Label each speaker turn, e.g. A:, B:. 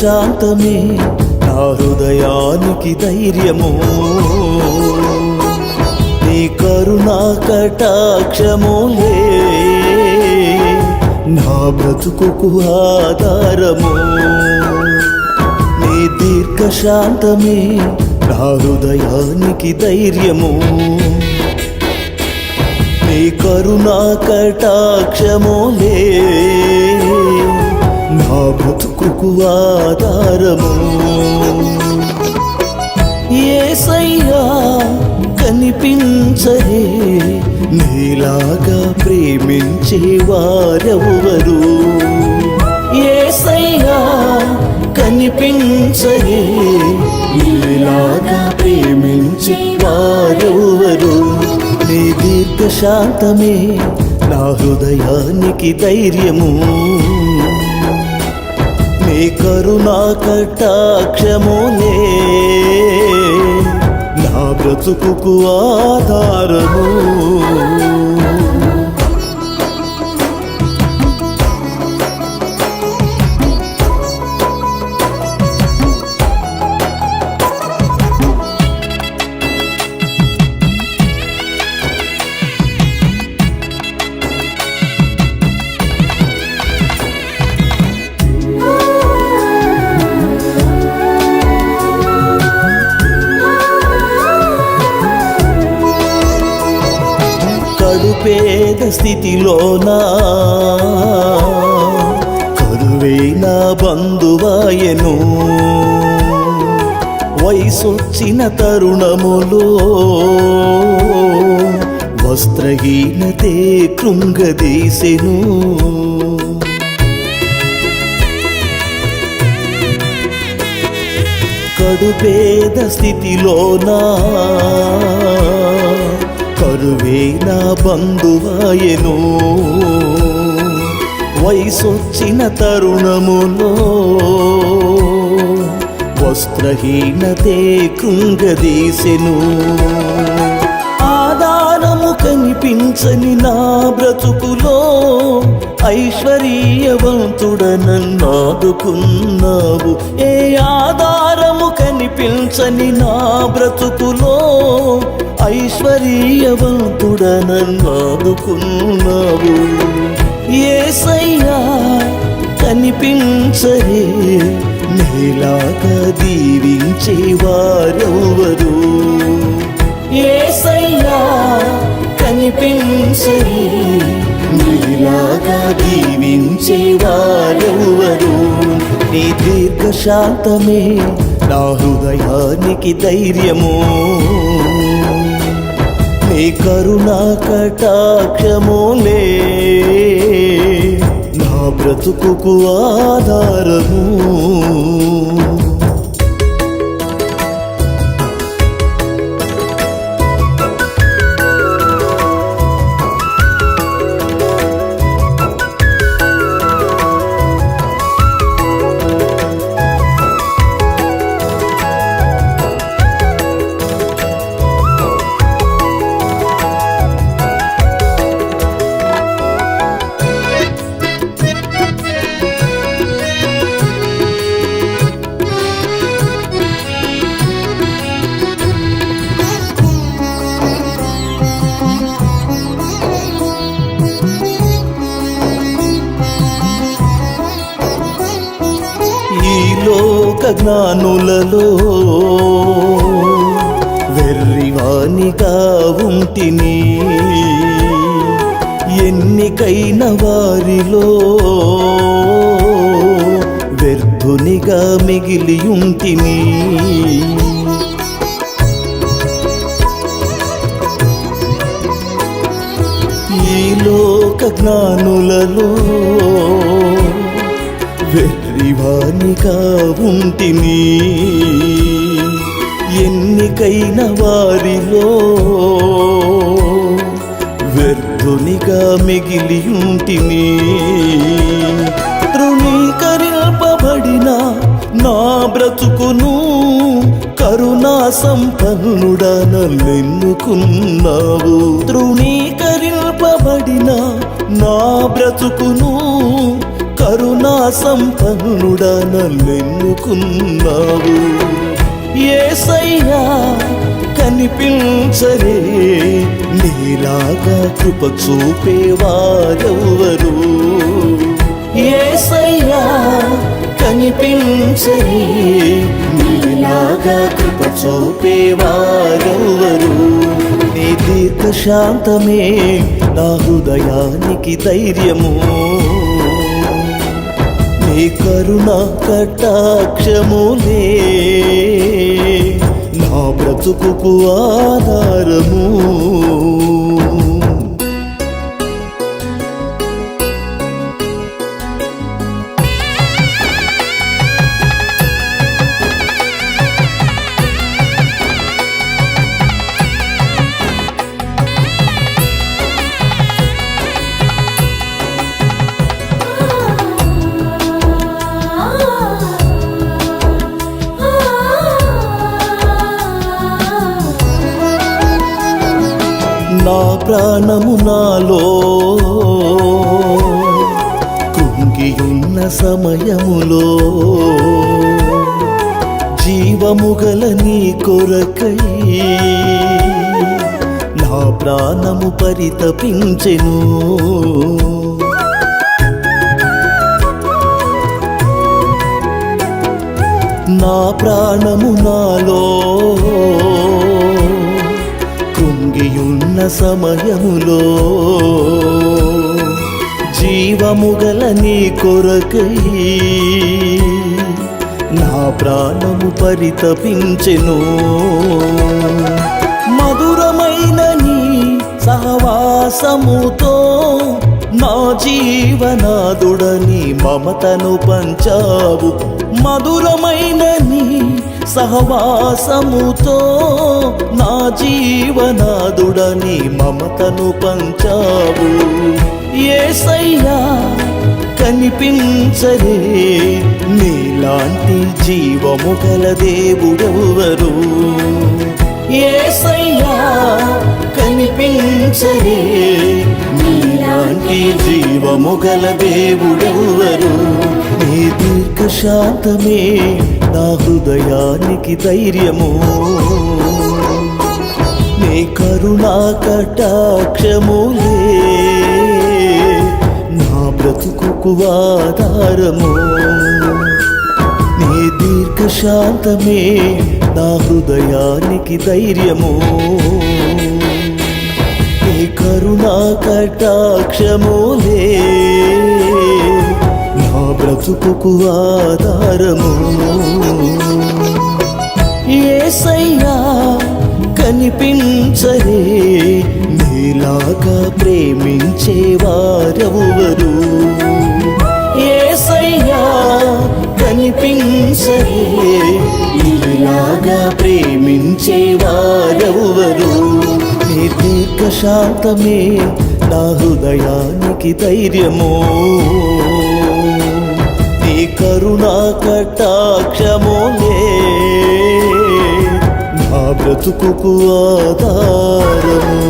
A: శాంతమే నా హృదయానికి ధైర్యము. నీ కరుణా కటాక్షములే నా బ్రతుకుకు ఆధారము నీ దీర్ఘ శాంతమే నా హృదయానికి ధైర్యము. నీ కరుణా కటాక్షములే నా బ్రతుకు బ్రతుకుకు ఆధారము ఏసయ్యా కనిపించరే నీలాగా ప్రేమించే వారెవరు? ఏసయ్యా కనిపించరే నీలాగా ప్రేమించే వారెవరు? నీ దీర్ఘశాంతమే నా హృదయానికి ధైర్యము. నీ కరుణా కటాక్షములే నా బ్రతుకు ఆధారము. పేద స్థితిలోనా కరువైన బంధువాయను వయసొచ్చిన తరుణములో వస్త్రహీనతే కృంగదీసెను. కడుపేద స్థితిలోనా కరువే నా బంధువాయను. వయసొచ్చిన తరుణములో వస్త్రహీనతే కృంగదీసెను. కనిపించని నా బ్రతుకులో ఐశ్వర్యవంతుడనన్నాదుకున్నావు ఏ ఆధారము కనిపించని నా బ్రతుకులో ఐశ్వర్యవంతుడనన్నాదుకున్నావు ఏసయ్యా కనిపించరే నీలాగా దీవించే వారెవరు ఏసయ్యా కనిపించని నీలాగా దీవించే వారెవరు? నీ దీర్ఘశాంతమే నా హృదయానికి ధైర్యము. నీ కరుణా కటాక్షములే నా బ్రతుకుకు ఆధారము. జ్ఞానులలో వెర్రివానిగా ఉంటిని. ఎన్నికైన వారిలో వ్యర్థునిగా మిగిలియుంటిని. ఈ లోక జ్ఞానులలో వెర్రివానిగా ఉంటిని. ఎన్నికైన వారిలో వ్యర్థునిగా మిగిలి ఉంటిని తృణీకరింపబడిన నా బ్రతుకును కరుణా సంపన్నుడా నన్నెన్నుకున్నావు తృణీకరింపబడిన నా బ్రతుకును విశ్వాసం సంపన్నుడా నన్నెన్నుకున్నావు. ఏసయ్యా కనిపించరే నీలాగా కృప చూపేవారెవ్వరు ఏసయ్యా కనిపించరే నీలాగా కృప చూపేవారెవ్వరు నీ దీర్ఘశాంతమే నా హృదయానికి ధైర్యము. నీ కరుణ కటాక్షములే. నా బ్రతుకు ఆధారము. నా ప్రాణము నాలో. కృంగియున్న సమయములో జీవముగల నీ కొరకై నా ప్రాణము పరితపించెను. నా ప్రాణము నాలో కృంగియున్న సమయములో జీవముగల నీ కొరకై నా ప్రాణము పరితపించెను. మధురమైన నీ సహవాసముతో నా జీవనాదుడని మమతను పంచావు. మధురమైన నీ సహవాసముతో నా జీవనాదుడని మమతను పంచావు. ఏసయ్యా కనిపించరే నీలాంటి జీవము గల దేవుడెవరు? ఏసయ్యా కనిపించరే నీలాంటి జీవము గల దేవుడెవరు నీ దీర్ఘశాంతమే నా హృదయానికి ధైర్యము. నీ కరుణా కటాక్షములే నా బ్రతుకు ఆధారము. నీ దీర్ఘశాంతమే నా హృదయానికి ధైర్యము. నీ కరుణా కటాక్షములే నా బ్రతుకు ఆధారము. ఏసయ్యా కనిపించరే నీలాగా ప్రేమించేవారెవరు కనిపించరే. నీలాగా ప్రేమించేవారెవరు నీ దీర్ఘ శాంతమే నా హృదయానికి ధైర్యము. నీ కరుణా కటాక్షములే నా బ్రతుకు ఆధారము.